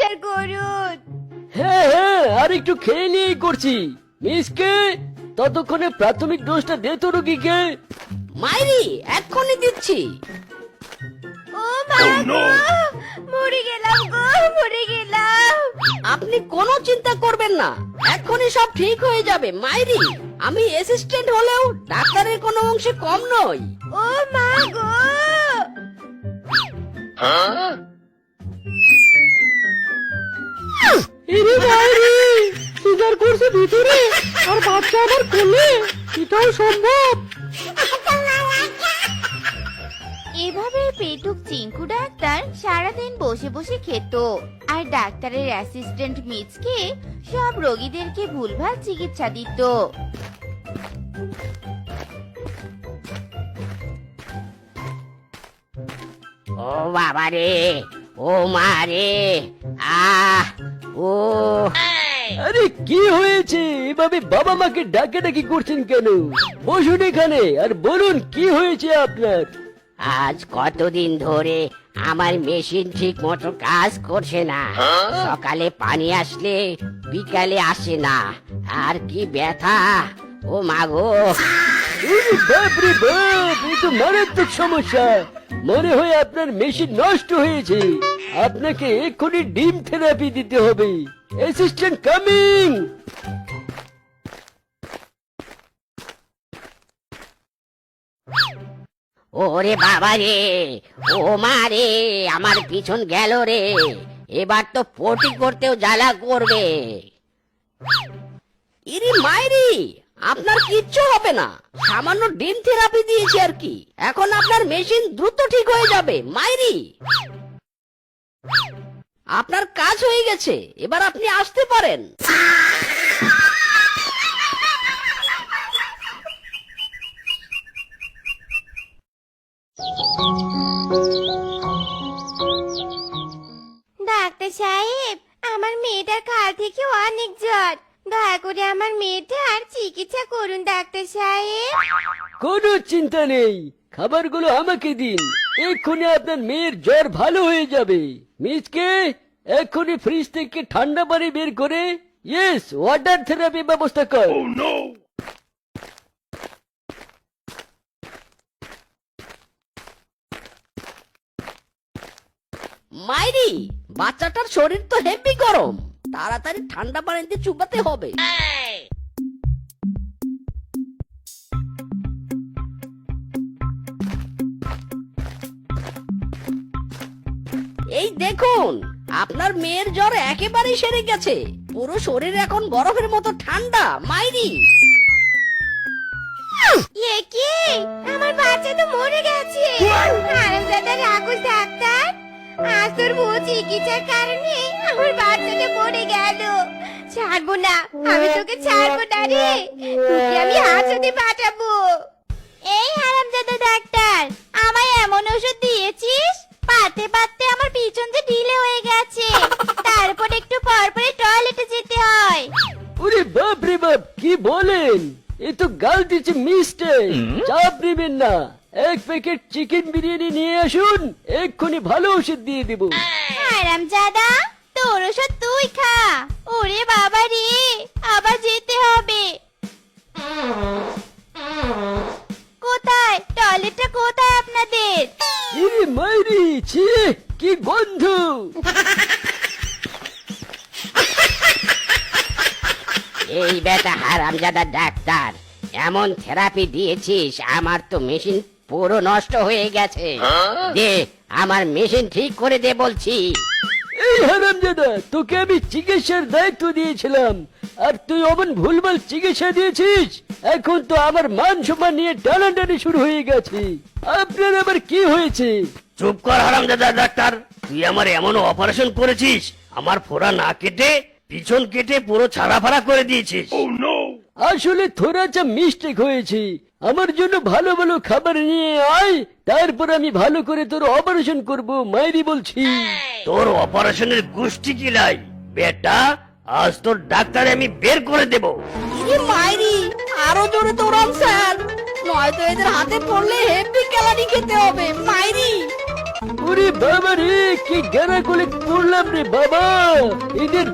বিচার করুন। হ্যাঁ হ্যাঁ আর একটু খেয়ে নিয়েই করছি। মিসকে ততক্ষণে প্রাথমিক ডোজটা দে তো রোগীকে। মাইরি এক্ষুনি দিচ্ছি। ও মা গো মরে গেলাম গো মরে গেলাম। আপনি কোনো চিন্তা করবেন না এক্ষুনি সব ঠিক হয়ে যাবে মাইরি। আমি অ্যাসিস্ট্যান্ট হলেও ডাক্তারের কোনো অংশে কম নই। ও মা গো। এরে বাইরে সুগার করছে ভিতরে আর বাচ্চা আমার কোলে? এটাও সম্ভব? এভাবে পেটুক চিঙ্কু ডাক্তার সারাদিন বসে বসে খেত আর ডাক্তারের অ্যাসিস্ট্যান্ট মিচকে সব রোগীদেরকে ভুলভাল চিকিৎসা দিত। ও বাবা রে ও মা রে আহ ও। আরে কি হয়েছে? এভাবে বাবা মাকে ডাকে ডাকি করছেন কেন? বসুন এখানে আর বলুন কি হয়েছে আপনার? আজ কতদিন ধরে আমার মেশিন ঠিক মতো কাজ করছে না। সকালে পানি আসলে বিকালে আসে না। আর কি ব্যথা। ও মাগো ওরে বাপ রে বাপ এই তো মারাত্মক সমস্যা। মনে হয় আপনার মেশিন নষ্ট হয়েছে। আপনাকে এক্ষুনি ডিম থেরাপি দিতে হবে। অ্যাসিস্ট্যান্ট কামিং ওরে বাবা রে, ও মা রে, আমার পিছন গেল রে। এবার তো পটি করতেও জ্বালা করবে। ইরি মাইরি, আপনার কিচ্ছু হবে না। সামান্য ডিম থেরাপি দিয়েছি আর কি। এখন আপনার মেশিন দ্রুত ঠিক হয়ে যাবে। মাইরি! আপনার কাজ হয়ে গেছে এবার আপনি আসতে পারেন। ডাক্তার সাহেব আমার মেয়েটার কাল থেকে অনেক জ্বর। দয়া করে আমার মেয়েটার চিকিৎসা করুন ডাক্তার সাহেব। কোনো চিন্তা নেই খাবারগুলো আমাকে দিন। এক্ষুনি আপনার মেয়ের জ্বর ভালো হয়ে যাবে। মিসকে এক্ষুনি ফ্রিজ থেকে ঠান্ডা পানি বের করে ইয়েস ওয়াটার থেরাপি ব্যবস্থা কর। মাইরি বাচ্চাটার শরীর তো হেভি গরম। তাড়াতাড়ি ঠান্ডা পানিতে চুবাতে হবে। এই দেখুন, আপনার মেয়ের জ্বর একেবারেই সেরে গেছে। পুরো শরীর এখন বরফের মতো ঠান্ডা, মাইরি। কি? আমার বাচ্চা তো মরে গেছে। ডাক্তার, আজ তোর চিকিৎসার কারণে আমার বাচ্চাটা মরে গেল। ছাড়বো না, আমি তোকে ছাড়বো না রে। আমি হাসতে পাঠাবো। এই ডাক্তার, আমায় এমন ওষুধ দিয়েছিস? তো গাল মিস্টে চাপ নেবেন না। এক প্যাকেট চিকেন বিরিয়ানি নিয়ে আসুন এক্ষুনি ভালো ওষুধ দিয়ে দেবো। আরাম জাদা তোর ওষুধ তুই খা। ওরে বাবা রে আবার যেতে হবে। কোথায়? টয়লেটটা কোথায় আপনাদের? ইরে মাইরি ছি কি গন্ধ। এই বেটা হারামজাদা ডাক্তার। এমন থেরাপি দিয়েছিস আমার তো মেশিন পুরো নষ্ট হয়ে গেছে। দে আমার মেশিন ঠিক করে দে বলছি। এই হারামজাদা তোকে আমি চিকিৎসার দায়িত্ব দিয়েছিলাম। আর তুই অমন ভুলভাল চিকিৎসা দিয়েছিস এখন তো আমার মান সম্মান নিয়ে টানাটানি শুরু হয়ে গেছে। আপনার আবার কি হয়েছে? চুপ কর হারামজাদা ডাক্তার তুই আমার এমন অপারেশন করেছিস আমার ফোড়া না কেটে পিছন কেটে পুরো ছাড়া ফাড়া করে দিয়েছিস। আসলে থোড়া যা মিস্টেক হয়েছে আমার জন্য ভালো ভালো খাবার নিয়ে আয় তারপর আমি ভালো করে তোর অপারেশন করব মাইরি বলছি। তোর অপারেশনের গোষ্ঠী কিলাই বেটা আজ তোর ডাক্তারে আমি বের করে দেব। ইরে মাইরি আরও জোরে দৌড়ান স্যার। নয়তো এদের হাতে পড়লে হেভি ক্যালারি খেতে হবে মাইরি। ওরে বাবা রে কি গানা করে পড়লাম রে বাবা। এদের